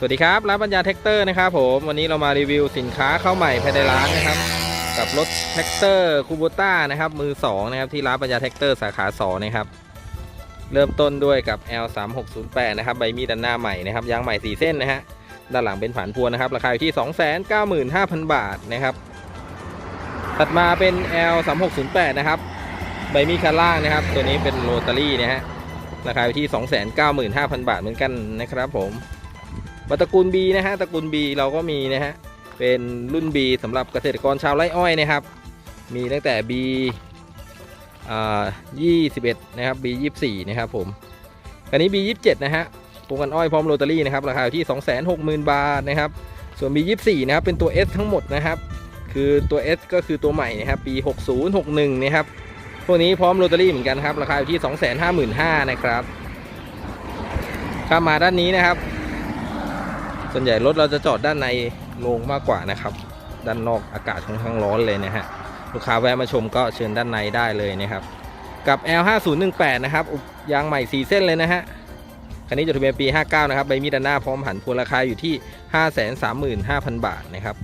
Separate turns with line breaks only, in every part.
สวัสดีครับร้านปัญญาแท็กเตอร์นะครับผมวันนี้เรามารีวิวสินค้าเข้าใหม่ภายในร้านนะครับ กับรถแท็กเตอร์คูโบต้านะครับมือ2นะครับที่ร้านปัญญาแท็กเตอร์สาขา2นะครับเริ่มต้นด้วยกับ L3608 นะครับใบมีดด้านหน้าใหม่นะครับยางใหม่ 4 เส้นนะฮะด้านหลังเป็นผ่านพวนนะครับราคาอยู่ที่ 295,000 บาทนะครับถัดมาเป็น L3608 นะครับใบมีดคันล่างนะครับ ตัวนี้เป็นโรตารี่นะฮะราคาอยู่ที่ 295,000 บาทเหมือนกันนะครับผม มาตระกูล B นะฮะตระกูล B เราก็มีนะฮะเป็นรุ่น B สำหรับเกษตรกรชาวไร่อ้อยนะครับ มีตั้งแต่ B อ่า21นะครับ B 24นะครับผมคันนี้ B 27นะฮะปลูกกันอ้อยพร้อมโรตารี่นะครับราคาอยู่ที่ 260,000 บาทนะครับส่วน B 24นะครับเป็นตัว S ทั้งหมดนะครับ คือตัว S ก็คือตัวใหม่นะครับปี60 61นะครับพวกนี้พร้อมโรตารี่เหมือนกันครับราคาอยู่ที่ 255,000นะครับข้ามาด้านนี้นะครับ ส่วนใหญ่รถเราจะจอดด้านในโรงมากกว่านะครับ ด้านนอกอากาศค่อนข้างร้อนเลยนะฮะลูกค้าแวะมาชมก็เชิญด้านในได้เลยนะครับ กับ L5018 นะครับยางใหม่4เส้นเลยนะฮะคันนี้จดทะเบียนปี 59 นะครับ ใบมีดด้านหน้าพร้อมผันพวนราคาอยู่ที่ 535,000 บาทนะครับ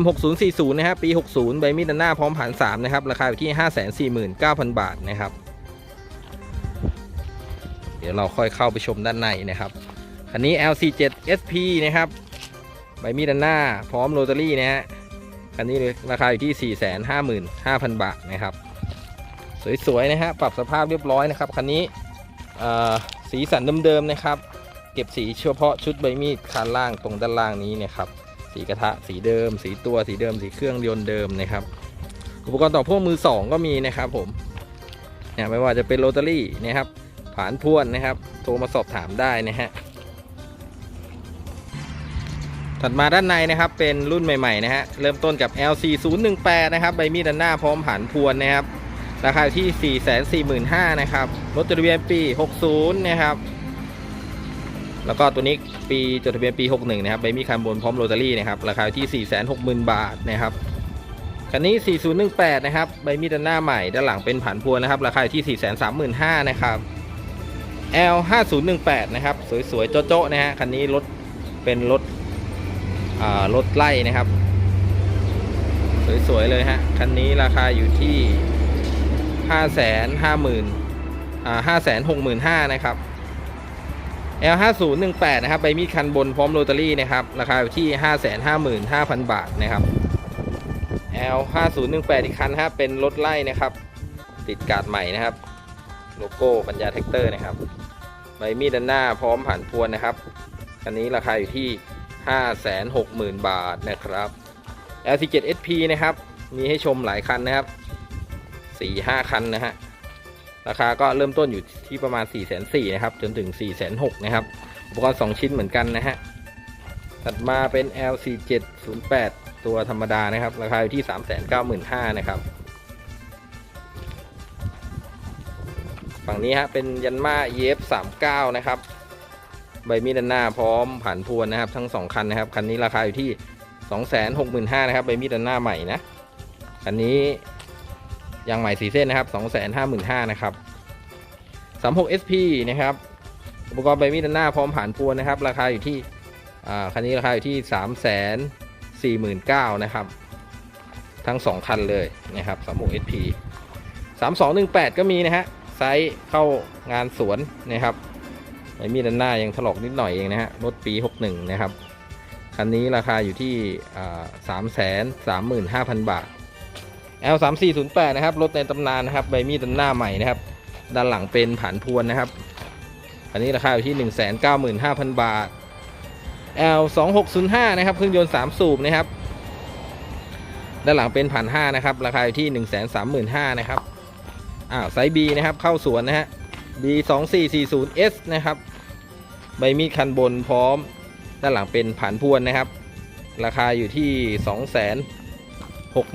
M6040 นะครับปี 60 ใบมีดด้านหน้าพร้อมผัน3นะครับ ราคาอยู่ที่ 549,000 บาทนะครับ เดี๋ยวเราค่อยเข้าไปชมด้านในนะครับ คันนี้ LC7 SP นะครับใบมีดด้านหน้า พร้อมโรตารี่นะฮะคันนี้ราคาอยู่ที่ 455,000 บาทนะครับ สวยๆนะฮะปรับสภาพเรียบร้อยนะครับคันนี้สีสันเดิมๆนะครับ เก็บสีเฉพาะชุดใบมีดคันล่างตรงด้านล่างนี้นะครับสีกระทะสีเดิม สีตัวสีเดิม สีเครื่องยนต์เดิมนะครับ อุปกรณ์ต่อพ่วงมือสองก็มีนะครับผมเนี่ยไม่ว่าจะเป็นโรตารี่นะครับ ผานพวนนะครับ โทรมาสอบถามได้นะฮะ ถัดมาด้านในนะครับเป็นรุ่นใหม่ๆนะฮะเริ่มต้นกับ LC018 นะครับใบมีดด้านหน้าพร้อมผ่านพวนนะครับราคาที่ 445,000นะครับรถจดทะเบียนปี 60 นะครับ แล้วก็ตัวนี้ปีจดทะเบียนปี 61 นะครับใบมีดคันบนพร้อมโรตารี่นะครับราคาที่ 460,000 บาทนะครับคันนี้ 4018 นะครับใบมีดด้านหน้าใหม่ด้านหลังเป็นผ่านพวนนะครับราคาที่ 435,000นะครับ L5018 นะครับ สวยๆ โจ๊ะๆนะฮะคันนี้รถเป็นรถ รถไล่นะครับ สวยๆเลยฮะคันนี้ราคาอยู่ที่ห้าแสนห้าหมื่นอ่าห้าแสนหกหมื่นห้านะครับ L ห้าศูนย์หนึ่งแปดนะครับใบมีดคันบนพร้อมโรตารี่นะครับ ราคาอยู่ที่ห้าแสนห้าหมื่นห้าพันบาทนะครับ L ห้าศูนย์หนึ่งแปดอีกคันครับเป็นรถไล่นะครับ ติดกาดใหม่นะครับ โลโก้ปัญญาแท็กเตอร์นะครับ ใบมีดด้านหน้าพร้อมผ่านพวนนะครับ คันนี้ราคาอยู่ที่ 560,000 บาทนะครับ LC7 SP นะครับ มีให้ชมหลายคันนะครับ 4-5 คันนะฮะ ราคาก็เริ่มต้นอยู่ที่ประมาณ 440,000นะครับ จนถึง 460,000นะครับ อุปกรณ์ 2 ชิ้นเหมือนกันนะฮะ ถัดมาเป็น LC708 ตัวธรรมดานะครับ ราคาอยู่ที่ 395,000นะครับฝั่งนี้ฮะเป็นยันมา EF39 นะครับ ใบมีดด้านหน้าพร้อมผ่านพวนนะครับ ทั้งสองคันนะครับ คันนี้ราคาอยู่ที่ 265,000นะครับใบมีดด้านหน้าใหม่นะ คันนี้ยางใหม่สีเส้นนะครับ 255,000นะครับ 36 SP นะครับ อุปกรณ์ใบมีดด้านหน้าพร้อมผ่านพวนนะครับ ราคาอยู่ที่อ่าคันนี้ราคาอยู่ที่ 349,000นะครับ ทั้ง 2 คันเลยนะครับ36 SP 3218 ก็มีนะฮะไซส์เข้างานสวนนะครับ ไอ้มีดด้านหน้ายังถลอกนิดหน่อยเองนะฮะรถปี 61 นะครับ คันนี้ราคาอยู่ที่สามแสนสามหมื่นห้าพันบาท L 3 4 0 8นะครับ รถในตำนานนะครับใบมีดด้านหน้าใหม่นะครับ ด้านหลังเป็นผ่านพวนนะครับคันนี้ราคาอยู่ที่ 1 9 5 0 0 0 บาท L 2 6 0 5นะครับ เครื่องยนต์ 3 สูบนะครับ ด้านหลังเป็นผ่าน5นะครับ ราคาอยู่ที่ 1 3 5 0 0 0นะครับ อ้าวไซส์ B นะครับ เข้าสวนนะฮะ B 2 4 4 0 S นะครับ ใบมีดคันบนพร้อม ด้านหลังเป็นผ่านพวนนะครับ ราคาอยู่ที่ 2 6 0 0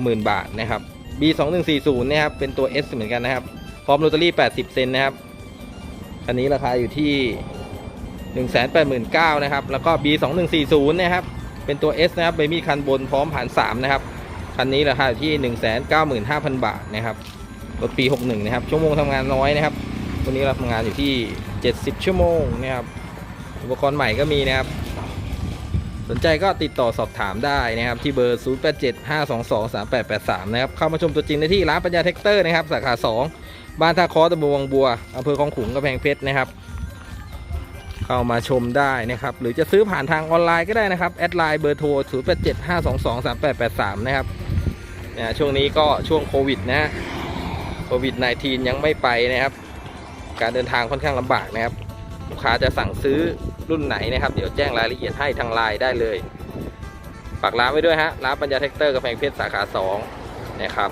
0 0 บาทนะครับ B 2 1 4 0 นะครับ เป็นตัว S เหมือนกันนะครับ พร้อมโรตารี่ 80 เซนนะครับคันนี้ราคาอยู่ที่ 1 8 9 0 0 0นะครับ แล้วก็ B 2 1 4 0 นะครับ เป็นตัว S นะครับ ใบมีดคันบนพร้อมผ่าน3นะครับ คันนี้ราคาอยู่ที่ 1 9 5 0 0 0 บาทนะครับ รถปี 61 นะครับ ชั่วโมงทำงานน้อยนะครับ วันนี้เราทำงานอยู่ที่ 70 ชั่วโมงนะครับ อุปกรณ์ใหม่ก็มีนะครับ สนใจก็ติดต่อสอบถามได้นะครับ ที่เบอร์ 0875223883 นะครับ เข้ามาชมตัวจริงได้ที่ร้านปัญญาแท็กเตอร์นะครับ สาขา 2 บ้านท่าคอตำบลวังบัวอำเภอคลองขุงกำแพงเพชรนะครับ เข้ามาชมได้นะครับ หรือจะซื้อผ่านทางออนไลน์ก็ได้นะครับ แอดไลน์เบอร์โทร 0875223883 นะครับเนี่ยช่วงนี้ก็ช่วงโควิดนะฮะโควิด -19 ยังไม่ไปนะครับ การเดินทางค่อนข้างลำบากนะครับ ลูกค้าจะสั่งซื้อรุ่นไหนนะครับ เดี๋ยวแจ้งรายละเอียดให้ทางไลน์ได้เลยฝากร้านไว้ด้วยฮะร้านปัญญาแท็กเตอร์กำแพงเพชรสาขา2นะครับ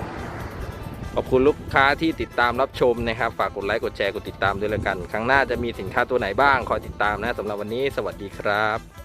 ขอบคุณลูกค้าที่ติดตามรับชมนะครับ ฝากกดไลค์กดแชร์กดติดตามด้วยแล้วกัน ครั้งหน้าจะมีสินค้าตัวไหนบ้างคอยติดตามนะสำหรับวันนี้สวัสดีครับ